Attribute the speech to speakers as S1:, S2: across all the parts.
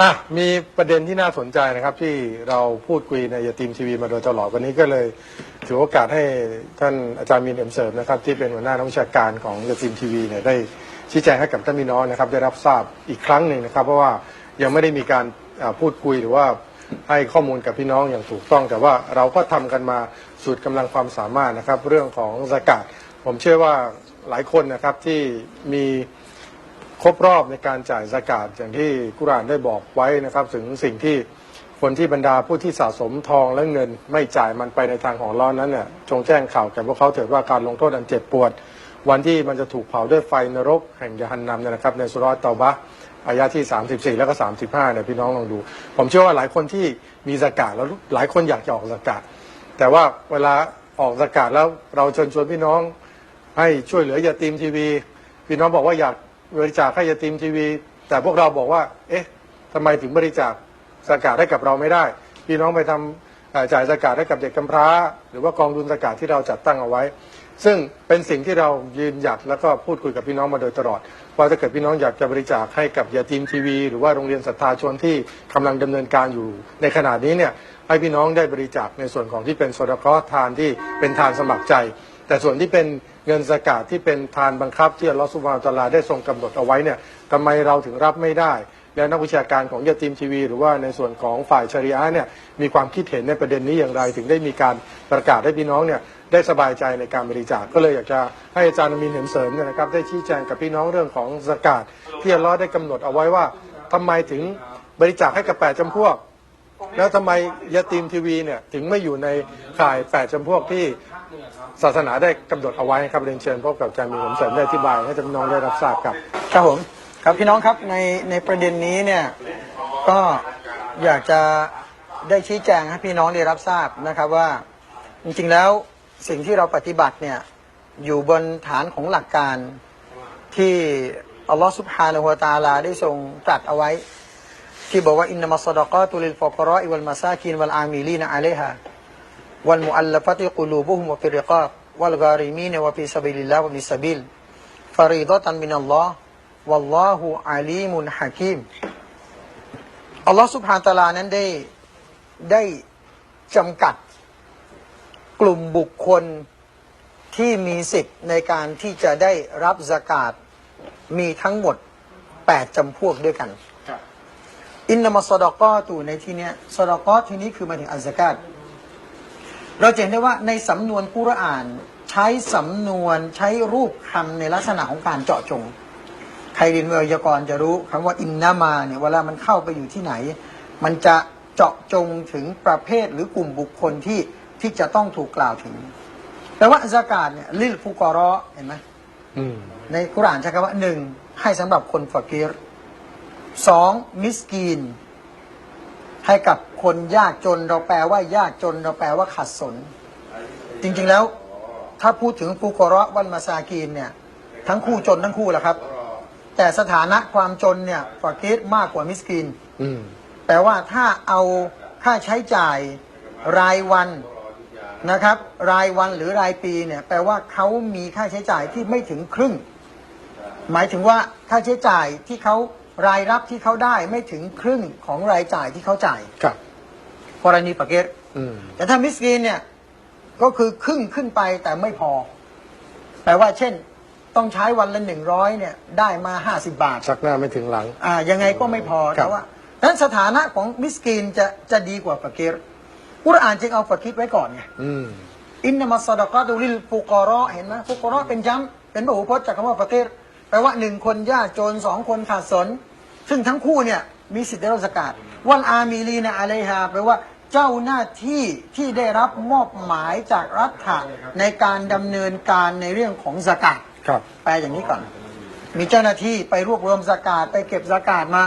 S1: อะมีประเด็นที่น่าสนใจนะครับ ที่เราพูดคุยในยาตีมทีวีมาโดยตลอดวันนี้ก็เลยถือโอกาสให้ท่านอาจารย์มีนเอ็มเสริมนะครับ ที่เป็นหัวหน้านักวิชาการของยาตีมทีวีเนี่ยได้ชี้แจงให้กับท่านพี่น้องนะครับ ได้รับทราบอีกครั้งหนึ่งนะครับ เพราะว่ายังไม่ได้มีการอ่าพูดคุยหรือว่าให้ข้อมูลกับพี่น้องอย่างถูกต้อง แต่ว่าเราก็ทำกันมาสุดกำลังความสามารถนะครับ เรื่องของสกาดผมเชื่อว่าหลายคนนะครับที่มี ครบรอบในการจ่ายสกาดอย่างที่กุรานได้บอกไว้นะครับ ถึงสิ่งที่คนที่บรรดาผู้ที่สะสมทองและเงิน ไม่จ่ายมันไปในทางของร้อนนั้นเนี่ยจงแจ้งข่าวแก่พวกเขาเถิดว่าการลงโทษอันเจ็บปวด วันที่มันจะถูกเผาด้วยไฟนรกแห่งยะฮันนัมเนี่ยนะครับ ในสุรษตอบะอายะที่ 34 แล้วก็ 35เนี่ยพี่น้องลองดู ผมเชื่อว่าหลายคนที่มีสกาดแล้วหลายคนอยากจะออกสกาดแต่ว่าเวลาออกสกาดแล้วเราเชิญชวนพี่น้องให้ช่วยเหลือยาตีมทีวี พี่น้องบอกว่าอยาก บริจาคให้ยาตีมทีวี แต่พวกเราบอกว่า เอ๊ะทำไมถึงบริจาคสกาดให้กับเราไม่ได้ พี่น้องไปทำจ่ายสกาดให้กับเด็กกำพร้า หรือว่ากองทุนสกาดที่เราจัดตั้งเอาไว้ ซึ่งเป็นสิ่งที่เรายืนหยัดแล้วก็พูดคุยกับพี่น้องมาโดยตลอดว่าถ้าเกิดพี่น้องอยากจะบริจาคให้กับยาทีมทีวี หรือว่าโรงเรียนศรัทธาชนที่กำลังดำเนินการอยู่ในขณะนี้เนี่ยให้พี่น้องได้บริจาคในส่วนของที่เป็นสดคราะห์ทานที่เป็นทานสมัครใจ แต่ส่วนที่เป็น เงินสกาดที่เป็นทานบังคับที่อัลลอฮฺสุบฮานตะอาลาได้ทรงกำหนดเอาไว้เนี่ยทำไมเราถึงรับไม่ได้ และนักวิชาการของยาทีมทีวี หรือว่าในส่วนของฝ่ายชริอะเนี่ยมีความคิดเห็นในประเด็นนี้อย่างไร ถึงได้มีการประกาศให้พี่น้องเนี่ยได้สบายใจในการบริจาคก็เลยอยากจะให้อาจารย์มีเห็นเสริมเนี่ยนะครับได้ชี้แจงกับพี่น้องเรื่องของสกาดที่อัลลอฮ์ได้กำหนดเอาไว้ว่าทำไมถึงบริจาคให้กับแปดจำพวก แล้วทำไมยาตีมทีวีเนี่ยถึงไม่อยู่ในข่ายแปดจำพวกที่ศาสนาได้กำหนดเอาไว้ครับเรียนเชิญพบกับอาจารย์มีผมเสริมได้อธิบายให้ท่านพี่น้องได้รับทราบครับ
S2: ครับผมครับพี่น้องครับในในประเด็นนี้เนี่ยก็อยากจะได้ชี้แจงให้พี่น้องได้รับทราบนะครับว่า จริงๆแล้วสิ่งที่เราปฏิบัติเนี่ยอยู่บนฐานของหลักการที่อัลลอฮฺสุบฮานะฮูวะตะอาลาได้ทรงตรัสเอาไว้ ที่บอกว่าอินนัมัสดะกาตุลิลฟุกราอิวัลมาซากินวัลอามิลีนอะลัยฮาวัลมุอัลลฟติกุลูบุฮุมวะฟิริกาบวัลการิมีนวะฟิซะบิลิลลาฮ์วะบิสบิลฟารีดะตันมินัลลอฮ์วัลลอฮุอาลีมุนฮะกิมอัลลอฮ์สุบฮานตะอาลานั้นได้ได้จำกัดกลุ่มบุคคลที่มีสิทธิ์ในการที่จะได้รับสกาดมีทั้งหมด 8จำพวกด้วยกัน อินนามาสดอกอตูในที่เนี้ยสดอกอที่นี้คือหมายถึงอัลสกาดเราจะเห็นได้ว่าในสำนวนกุรอาน ใช้สำนวนใช้รูปคำในลักษณะของการเจาะจง ใครเรียนวิทยากรจะรู้คำว่าอินนามาเนี่ยเวลามันเข้าไปอยู่ที่ไหน มันจะเจาะจงถึงประเภทหรือกลุ่มบุคคลที่ที่จะต้องถูกกล่าวถึงแปลว่าซากาตเนี่ยลิลฟุกอรอเห็นไหม
S1: อืม
S2: ในกุรอานใช้คำว่าหนึ่งให้สำหรับคนฟากีร สองมิสกีน ให้กับคนยากจนเราแปลว่ายากจนเราแปลว่าขัดสน จริงๆแล้ว ถ้าพูดถึงฟูกอเราะวันมาซากีนเนี่ย ทั้งคู่จนทั้งคู่แหละครับ แต่สถานะความจนเนี่ยฟากีรมากกว่ามิสกีน
S1: อืม
S2: แปลว่าถ้าเอาค่าใช้จ่ายรายวันนะครับ รายวันหรือรายปีเนี่ยแปลว่าเขามีค่าใช้จ่ายที่ไม่ถึงครึ่ง หมายถึงว่าค่าใช้จ่ายที่เขา รายรับที่เขาได้ไม่ถึงครึ่งของรายจ่ายที่เขาจ่าย
S1: ครับ
S2: กรณีปากเกต
S1: อืม
S2: แต่ถ้ามิสกีนเนี่ยก็คือครึ่งขึ้นไปแต่ไม่พอแปลว่าเช่น ต้องใช้วันละหนึ่งร้อยเนี่ยได้มาห้าสิบบาท
S1: ชักหน้าไม่ถึงหลัง
S2: อ่ายังไงก็ไม่พอ
S1: ครั
S2: แต่
S1: บ
S2: ว่าดังนั้นสถานะของมิสกีนจะจะดีกว่าฟากีรกุรอานจึงเอาฟากีรไว้ก่อนไง
S1: อืม
S2: อินนามัสซะดะกาตุลิลฟุกอเราะเห็นไหมฟุกอเราะเป็นย้ำเป็นพหูพจน์จากคำว่าฟากีรแปลว่าหนึ่งคนยากจนสองคนขาดสน ซึ่งทั้งคู่เนี่ยมีสิทธิ์ได้รับสกาดวันอามีลีนะอะลัยฮาแปลว่าเจ้าหน้าที่ที่ได้รับมอบหมายจากรัฐะในการดำเนินการในเรื่องของสกาด
S1: ครับ
S2: แปลอย่างนี้ก่อน มีเจ้าหน้าที่ไปรวบรวมสกาดไปเก็บสกาดมา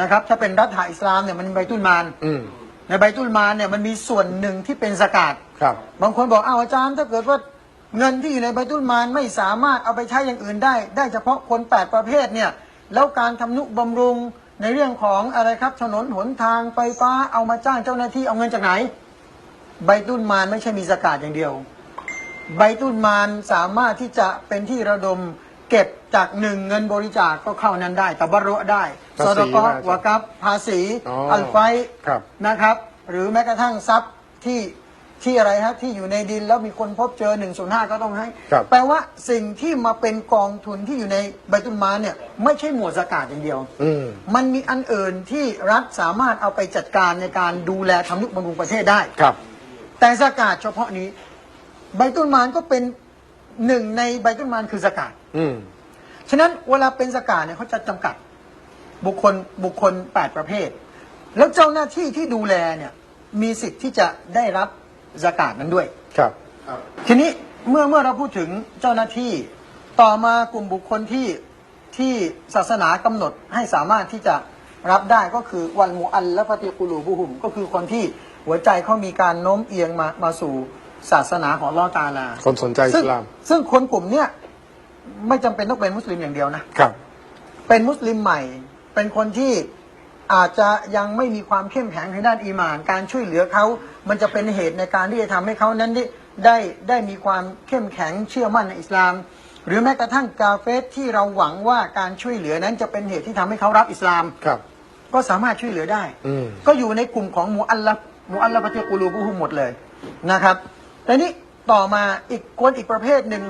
S2: นะครับ ถ้าเป็นรัฐอิสลามเนี่ยมันมีใบตุลมาน
S1: อืม
S2: ในใบตุลมานเนี่ยมันมีส่วนหนึ่งที่เป็นสกาด
S1: ครับ
S2: บางคนบอกอ้าวอาจารย์ถ้าเกิดว่าเงินที่อยู่ในใบตุลมานไม่สามารถเอาไปใช้อย่างอื่นได้ ได้เฉพาะคนแปดประเภทเนี่ย แล้วการทำนุบำรุงในเรื่องของอะไรครับถนนหนทางไฟฟ้าเอามาจ้างเจ้าหน้าที่เอาเงินจากไหน ใบตุลมานไม่ใช่มีสกาดอย่างเดียว ใบตุลมานสามารถที่จะเป็นที่ระดมเก็บจากหนึ่งเงินบริจาคก็เข้านั้นได้ตะบรุได้
S1: ภาษี
S2: สดก
S1: นะ
S2: วากับภาษี
S1: อ๋ออั
S2: อัลไฟ
S1: ครับ
S2: นะครับ หรือแม้กระทั่งทรัพย์ที่ ที่อะไรฮะที่อยู่ในดินแล้วมีคนพบเจอ1นศูนย์ก็ต้องให้
S1: ครับ
S2: แปลว่าสิ่งที่มาเป็นกองทุนที่อยู่ในใบตุนมานเนี่ยไม่ใช่หมวดสกาดอย่างเดียว
S1: อืม
S2: มันมีอันอื่นที่รัฐสามารถเอาไปจัดการในการดูแลทำนุบำรุงประเทศได้
S1: ครับ
S2: แต่สกาดเฉพาะนี้ ใบตุนมานก็เป็นหนึ่งในใบตุนมานคือสกาด
S1: อืม
S2: ฉะนั้นเวลาเป็นสกาดเนี่ยเขาจะจำกัดบุคคลบุคคล 8 ประเภท แล้วเจ้าหน้าที่ที่ดูแลเนี่ยมีสิทธิ์ที่จะได้รับ สกาดนั้นด้วย
S1: ครับ
S2: ทีนี้เมื่อเมื่อเราพูดถึงเจ้าหน้าที่ต่อมากลุ่มบุคคลที่ที่ศาสนากำหนดให้สามารถที่จะรับได้ก็คือวันมูอัลและปฏิกุลูบุหุม ก็คือคนที่หัวใจเขามีการโน้มเอียงมามาสู่ศาสนาของอัลลอฮ์ตาลา
S1: คนสนใจอิ
S2: ซึ่ง
S1: สลาม
S2: ซึ่งคนกลุ่มเนี้ยไม่จำเป็นต้องเป็นมุสลิมอย่างเดียวนะ
S1: ครับ
S2: เป็นมุสลิมใหม่ เป็นคนที่ อาจจะยังไม่มีความเข้มแข็งในด้านอีหมาน การช่วยเหลือเขา มันจะเป็นเหตุในการที่จะทำให้เขานั้นได้ได้ได้มีความเข้มแข็งเชื่อมั่นในอิสลาม หรือแม้กระทั่งกาเฟสที่เราหวังว่าการช่วยเหลือนั้นจะเป็นเหตุที่ทำให้เขารับอิสลาม
S1: ครับ
S2: ก็สามารถช่วยเหลือได้
S1: อืม
S2: ก็อยู่ในกลุ่มของมูอัลลัฟมูอัลลัฟปฏิกูลูบุฮุมหมดเลยนะครับแต่นี้ต่อมาอีกคนอีกประเภทหนึ่ง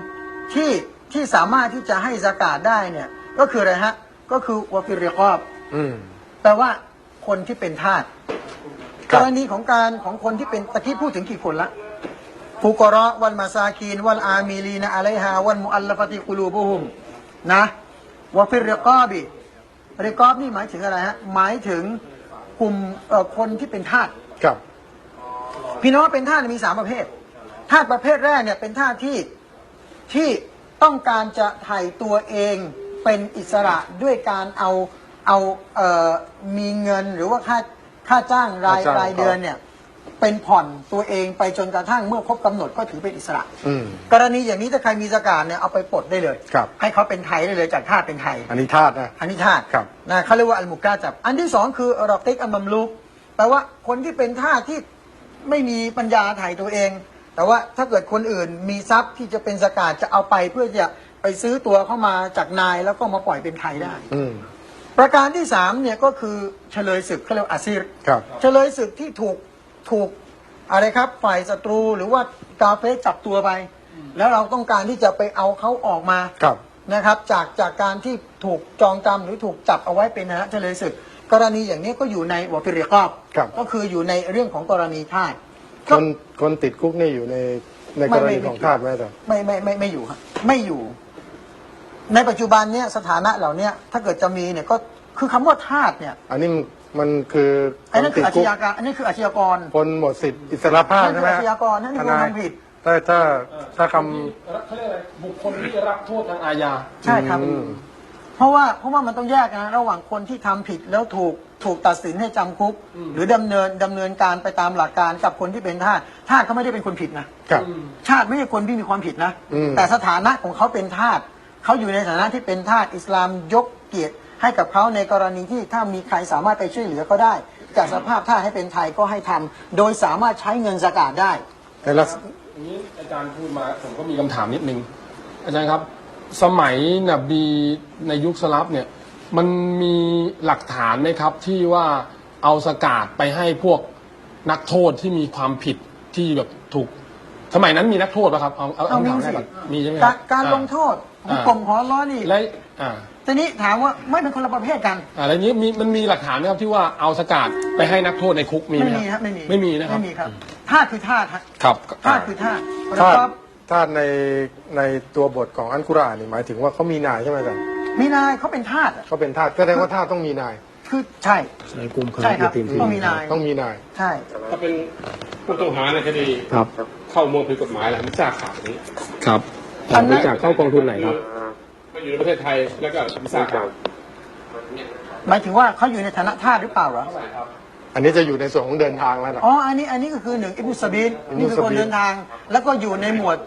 S2: ที่ที่สามารถที่จะให้สกาดได้เนี่ยก็คืออะไรฮะก็คือวาฟิริกอบ
S1: อืม
S2: แปลว่าคนที่เป็นทาส
S1: ครั
S2: ก
S1: บ
S2: รณีของการของคนที่เป็นตะกี้พูดถึงกี่คนละฟูกอเราะวันมาซาคีนวันอามีลีนะอะไลฮาวันมุอัลลฟติกุลูบุฮุมนะวาฟิริกอบิริกอบนี่หมายถึงอะไรฮะหมายถึงกลุ่มเอ่อคนที่เป็นทาส
S1: ครับ
S2: พี่น้องเป็นทาสมีสามประเภททาสประเภทแรกเนี่ยเป็นทาสที่ที่ต้องการจะไถ่ตัวเองเป็นอิสระด้วยการเอา เอาเอ่อมีเงินหรือว่าค่าค่าจ้างราย
S1: ค่าจ้าง
S2: รายเดือนเนี่ยเป็นผ่อนตัวเองไปจนกระทั่งเมื่อครบกำหนดก็ถือเป็นอิสระ
S1: อืม
S2: กรณีอย่างนี้ถ้าใครมีสกาดเนี่ยเอาไปปลดได้เลย
S1: ครับ
S2: ให้เขาเป็นไทยได้เลยจากทาสเป็นไทย
S1: อันนี้ธาตุนะ
S2: อันนี้ทาส
S1: ครับ
S2: นะเขาเรียกว่าอัลมุกาจับ อันที่สองคือรอกติกอัลมัมลูกแปลว่าคนที่เป็นทาสที่ไม่มีปัญญาถ่ายตัวเอง แต่ว่าถ้าเกิดคนอื่นมีทรัพย์ที่จะเป็นสกาดจะเอาไปเพื่อจะไปซื้อตัวเข้ามาจากนายแล้วก็มาปล่อยเป็นไทยได้
S1: อืม
S2: ประการที่สามเนี่ยก็คือเฉลยศึกเขาเรียกว่าอาซีร
S1: ครับ
S2: เฉลยศึกที่ถูกถูกอะไรครับ ฝ่ายศัตรูหรือว่ากาเฟสจับตัวไป แล้วเราต้องการที่จะไปเอาเขาออกมา
S1: ครับ
S2: นะครับ จากจากการที่ถูกจองจำหรือถูกจับเอาไว้เป็นนะเฉลยศึก กรณีอย่างนี้ก็อยู่ในวอฟิริกอบ
S1: ครับ
S2: ก็คืออยู่ในเรื่องของกรณีทาส
S1: คนคนติดคุกนี่อยู่ในในกรณีของธาตุไหมอาจารย์
S2: ไม่ไม่ไม่ไม่อยู่ครับไม่อยู่ ในปัจจุบันเนี่ยสถานะเหล่าเนี้ยถ้าเกิดจะมีเนี่ยก็คือคำว่าทาสเนี่ย
S1: อันนี้มันคือ
S2: อันนั้นคืออาช
S1: คุก
S2: ญากรอันนี้คืออาชญากร
S1: คนหมดสิทธิอิสรภาพ
S2: นั่นคือ
S1: ใช่ไหม
S2: อาชญากรนั่นคือคนทำผิด
S1: ถ้าถ้าถ้าค
S3: เขาเรียกอะไรบุคคลที่รับโทษทางอาญาำ
S2: ใช่ครับ
S1: อืม
S2: เพราะว่าเพราะว่ามันต้องแยกนะระหว่างคนที่ทำผิดแล้วถูกถูกตัดสินให้จำคุกหรือดำเนินดำเนินการไปตามหลักการกับคนที่เป็นทาสทาสเขาไม่ได้เป็นคนผิดนะครับชาติไม่ใช่คนที่มีความผิดนะ
S1: อืม
S2: แต่สถานะของเขาเป็นทาส เขาอยู่ในฐานะที่เป็นทาสอิสลามยกเกียรติให้กับเขาในกรณีที่ถ้ามีใครสามารถไปช่วยเหลือก็ได้ จากสภาพทาสให้เป็นไทยก็ให้ทำโดยสามารถใช้เงินสกาดได้
S1: ในลักษ
S3: อย่างนี้อาจารย์พูดมาผมก็มีคำถามนิดนึง อาจารย์ครับสมัยนบีในยุคสลับเนี่ยมันมีหลักฐานไหมครับที่ว่าเอาสกาดไปให้พวกนักโทษที่มีความผิดที่แบบถูก สมัยนั้นมีนักโทษป่ะครับเอาเอา
S2: เอา
S3: คำถาม
S2: มี
S3: แร
S2: สิ
S3: กก่อนมีใช่ไหมค
S2: กา
S3: รั
S2: ร
S3: บ
S2: การ
S3: อ่
S2: ลงโทษ ของ
S3: อ่า
S2: กรมของอัลล้อฮ์นี่
S3: และอ่า
S2: ทีนี้ถามว่าไม่เป็นคนละประเภทกัน
S3: อ่าแล้วนี้มีมันมีหลักฐานไหมครับที่ว่าเอาสกาดไปให้นักโทษในคุกมีไหม
S2: ไม่มี
S3: ค
S2: ค
S3: รั
S2: รั
S3: บบ
S2: ไม่มี
S3: ไม่มีนะครับ
S2: ไม่มีครับธาตุคือธาตุฮะ
S3: ครับ
S2: ธาตุคือธาตุแล้ว
S1: ธาตุ
S2: ก็
S1: ธาตุในในตัวบทของอันกุรอานนี่หมายถึงว่าเขามีนายใช่ไหมอาจารย์
S2: มีนายเขาเป็นธาตุอะ
S1: เขาเป็นธาตุก็แสดงว่าธาตุต้องมีนาย
S2: คือใช่
S4: ในกลุ่มคณะ
S2: ใช่ครับ
S4: ยาตีมที
S2: ต้องมีนาย
S1: ต้องมีนาย
S2: ใช่
S5: ถ้าเป็นผู้ต้องหาในคดี
S4: ครับ
S5: เข้าเมืองผิดกฎหมายแหละมิซ่าขาดนี้
S4: ครับ
S2: อันนั้น
S4: บริจาคเข้ากองทุนไหนครับ
S5: มาอยู่ในประเทศไทยแล้วก็มิซ่าขาด
S2: หมายถึงว่าเขาอยู่ในฐานะทาสหรือเปล่าเหรอ
S1: อันนี้จะอยู่ในส่วนของเดินทางแล้วนะ
S2: อ๋อ อันนี้ อันนี้ก็คือหนึ่งอิบุสบิน
S1: อิบุ
S2: นี่คือ
S1: สบิน
S2: คนเดินทาง แล้วก็อยู่ในหมวด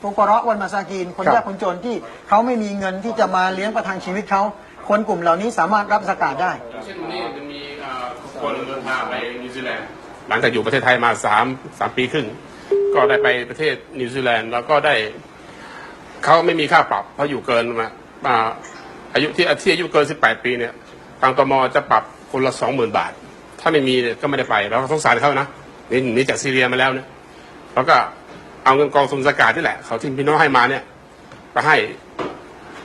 S2: ฟุกเราะห์วันมาซากีน คน
S1: ครับ
S2: ยากคนจนที่เขาไม่มีเงินที่จะมาเลี้ยงประทังชีวิตเขา คนกลุ่มเหล่านี้สามารถรับสกาดได้
S5: เช่นวันนี้มันมีเอ่อคนเดินทางไปนิวซีแลนด์หลังจากอยู่ประเทศไทยมาสามสามปีครึ่ง ก็ได้ไปประเทศนิวซีแลนด์แล้วก็ได้ เขาไม่มีค่าปรับเพราะอยู่เกินมาอาอายุที่ที่อายุเกิน 18 ปีเนี่ยทางตมจะปรับคนละ 20,000 บาท ถ้าไม่มีเนี่ยก็ไม่ได้ไปเราก็สงสารเขานะนี่นีจากซีเรียมาแล้วเนี่ยแล้วก็เอาเงินกองทุนสกาดนี่แหละ เขาที่พี่น้องให้มาเนี่ยไปให้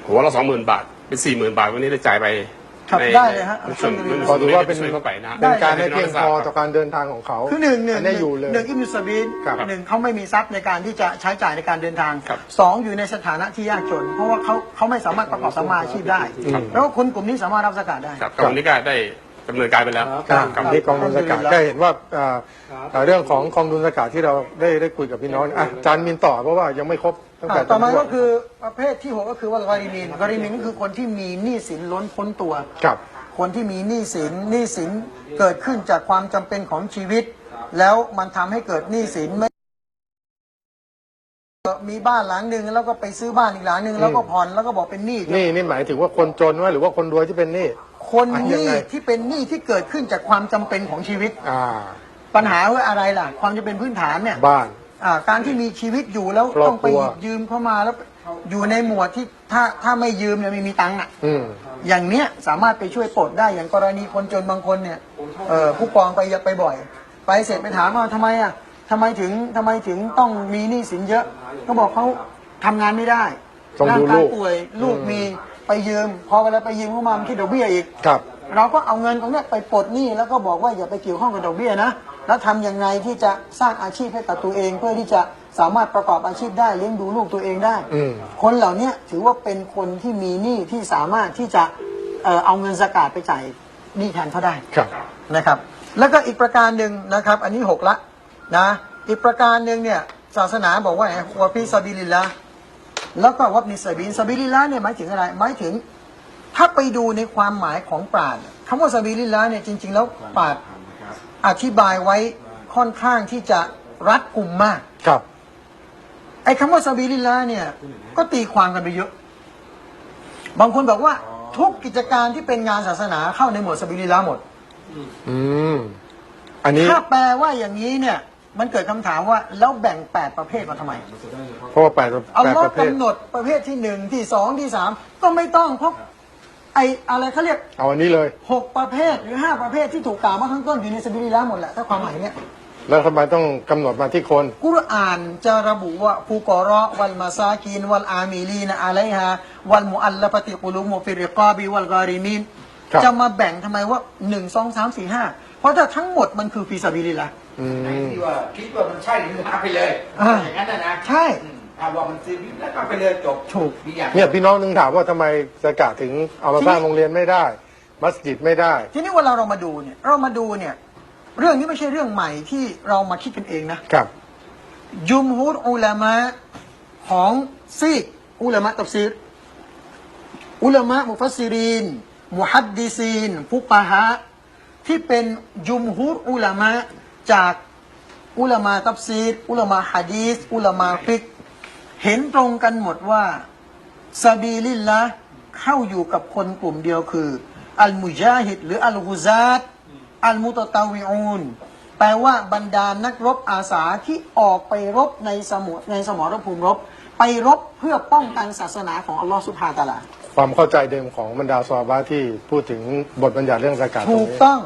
S5: หัวละสองหมื่นบาท เป็นสี่หมื่นบาท วันนี้ได้จ่ายไป
S2: ครับ
S5: ใน
S2: ได้เลยฮะ
S5: ในส่วน
S2: อัลฮัมดุลิลลาห์
S1: พอถือว่าเป็น
S5: ช่วยเข้าไปนะ
S1: เป็นการให้เพียงพอ
S5: ให้
S1: ต่อ
S5: พี่น้งทราบ
S1: การเดินทางของเขา
S2: คือหนึ่งหนึ่ง
S1: อันนี้อยู่เลย
S2: หนึ่งอิมนุสบีน
S1: ครับ
S2: หนึ่งเขาไม่มีทรัพย์ในการที่จะใช้จ่ายในการเดินทาง
S5: ครับ
S2: สองอยู่ในสถานะที่ยากจน เพราะว่าเขาเขาไม่สามารถประกอบสมมาอาชีพได้
S1: ครับ
S2: แล้วก็คนกลุ่มนี้สามารถรับสกัดได้
S5: ครับก็วันนี้ก็ได้ดำเนินการไปแล้ว
S1: ครับ
S5: ครับ
S1: ที่กองทุนสกัดก็เห็นว่าอ่าอ่าเรื่องของกองทุนสกัดที่เราได้ได้คุยกับพี่น้องอะอาจารย์มินต่อเพราะว่ายังไม่ครบ ตั้งแต่
S2: อ่าต่อมา
S1: ต้น
S2: ก็คือประเภทที่หกก็คือว่ากอริมินกอริมินก็คือคนที่มีหนี้สินล้นพ้นตัว
S1: ครับ
S2: คนที่มีหนี้สินหนี้สินเกิดขึ้นจากความจำเป็นของชีวิต แล้วมันทำให้เกิดหนี้สินไม่มีบ้านหลังหนึ่งแล้วก็ไปซื้อบ้านอีกหลังหนึ่งแล้วก็ผ่อนแล้วก็บอกเป็นหนี้
S1: นี่นี่หมายถึงว่าคนจนว่าหรือว่าคนรวยที่เป็นหนี้
S2: คน
S1: อะ
S2: ห
S1: ยัง
S2: นี้
S1: ไง
S2: ที่เป็นหนี้ที่เกิดขึ้นจากความจำเป็นของชีวิต
S1: อ่า
S2: ปัญหาว่าอะไรล่ะ ความจำเป็นพื้นฐานเนี่ย
S1: บ้าน
S2: อ่าการที่มีชีวิตอยู่แล้ว
S1: ครอบ
S2: ต้องไป
S1: ครัว
S2: หยิบยืมเข้ามาแล้วอยู่ในหมวดที่ถ้าถ้าไม่ยืมเนี่ยไม่มีตังค์อะ
S1: อืม
S2: อย่างเนี้ยสามารถไปช่วยปลดได้อย่างกรณีคนจนบางคนเนี่ยเอ่อผู้กองไปไปบ่อย ไปเสร็จไปถามว่าทำไมอะทำไมถึงทำไมถึงต้องมีหนี้สินเยอะเขาบอกเขาทำงานไม่ได้
S1: ต้อง
S2: ร่า
S1: ดู
S2: งกา
S1: ลู
S2: ย
S1: ก
S2: ป่วยลูกมีไปยืม พอเวลาไปยืมเข้ามามันคิดดอกเบี้ยอีก
S1: ครับ
S2: เราก็เอาเงินตรงเนี้ยไปปลดหนี้แล้วก็บอกว่าอย่าไปเกี่ยวข้องกับดอกเบี้ยนะ แล้วทำยังไงที่จะสร้างอาชีพให้กับตัวเอง เพื่อที่จะสามารถประกอบอาชีพได้เลี้ยงดูลูกตัวเองได้
S1: อืม
S2: คนเหล่านี้ถือว่าเป็นคนที่มีหนี้ที่สามารถที่จะเอ่อเอาเงินสกาดไปจ่ายหนี้แทนเขาได้
S1: ครับ
S2: นะครับ แล้วก็อีกประการหนึ่งนะครับ อันนี้หกละนะ อีกประการหนึ่งเนี่ยศาสนาบอกว่าไงวะฟีซาบิลิลละแล้วก็วับนิสบินซาบิลิลละเนี่ยหมายถึงอะไร หมายถึง ถ้าไปดูในความหมายของปราชญ์คำว่าซาบิลิลละเนี่ยจริง ๆ แล้วปราชญ์ อธิบายไว้ค่อนข้างที่จะรัดกุมมาก
S1: ครับ
S2: ไอ้คำว่าซาบิลิลละเนี่ย ก็ตีความกันไปเยอะ บางคนบอกว่า ทุกกิจการที่เป็นงานศาสนาเข้าในหมวดซาบิลิลละหมด
S1: อืม อันนี้
S2: ถ้าแปลว่าอย่างนี้เนี่ย มันเกิดคำถามว่าแล้วแบ่งแปดประเภทมาทำไม
S1: เพราะว่าแปด
S2: เอา
S1: แปด
S2: ล้อ
S1: ประเภท
S2: กำหนดประเภทที่หนึ่งที่สองที่สามก็ไม่ต้องเพราะ ไอ้อะไรเขาเรียก
S1: เอาอันนี้เลย
S2: หกประเภทหรือห้าประเภทที่ถูกกล่าวมาข้างต้นอยู่ในซาบิลิลละหมดแหละถ้าความหมายเนี่ย
S1: แล้วทำไมต้องกำหนดมาที่คน
S2: กุรอานจะระบุว่าฟูกอเราะวัลมาซากีนวัลอามิลีนอะลัยฮาวัลมุอัลลฟะติกุลุมุฟิริกาบิวัลกาลิมิน
S1: ครับ
S2: จะมาแบ่งทำไมว่าหนึ่งสองสามสี่ห้าเพราะถ้าทั้งหมดมันคือฟีซาบิลิลละ
S1: อืม
S4: ที่ว่าคิดว่ามันใช่หรือนับไปเลย
S2: อ่า
S4: อย่างนั้นนะนะ
S2: ใช่
S4: อืม ถ้าว่ามันซื้อแล้วก็ไปเลยจบ
S2: ถูก
S4: มีอย่าง
S1: เนี่ยพี่น้องนึงถามว่าทำไมสกาดถึงเอามาสร้างโรงเรียนไม่ได้ มัสยิดไม่ได้
S2: ทีนี้เวลาเรามาดูเนี่ย เรามาดูเนี่ย เรื่องนี้ไม่ใช่เรื่องใหม่ที่เรามาคิดกันเองนะ
S1: ครับ
S2: ยุมฮุรอุลามะของซีกอุลามะตัฟซีรอุลามะมุฟัสซิรีนมุฮัดดิซีนฟุกะฮะที่เป็นยุมฮุรอุลามะจากอุลามะตัฟซีรอุลามะฮะดีษอุลามะฟิกห์ เห็นตรงกันหมดว่าซาบีลิลละเข้าอยู่กับคนกลุ่มเดียวคือ อัลมุจาฮิดหรืออัลกุซาตอัลมุตตาวิอูนแปลว่าบรรดานักรบอาสาที่ออกไปรบในสมุในสมรภูมิรบ ไปรบเพื่อป้องกันศาสนาของอัลลอฮฺสุบฮานะฮูวะตะอาลา
S1: ความเข้าใจเดิมของบรรดาซอฮาบะห์ที่พูดถึงบทบัญญัติเรื่องสกาดตร
S2: ถู
S1: ง
S2: ก
S1: นี้
S2: ต้อง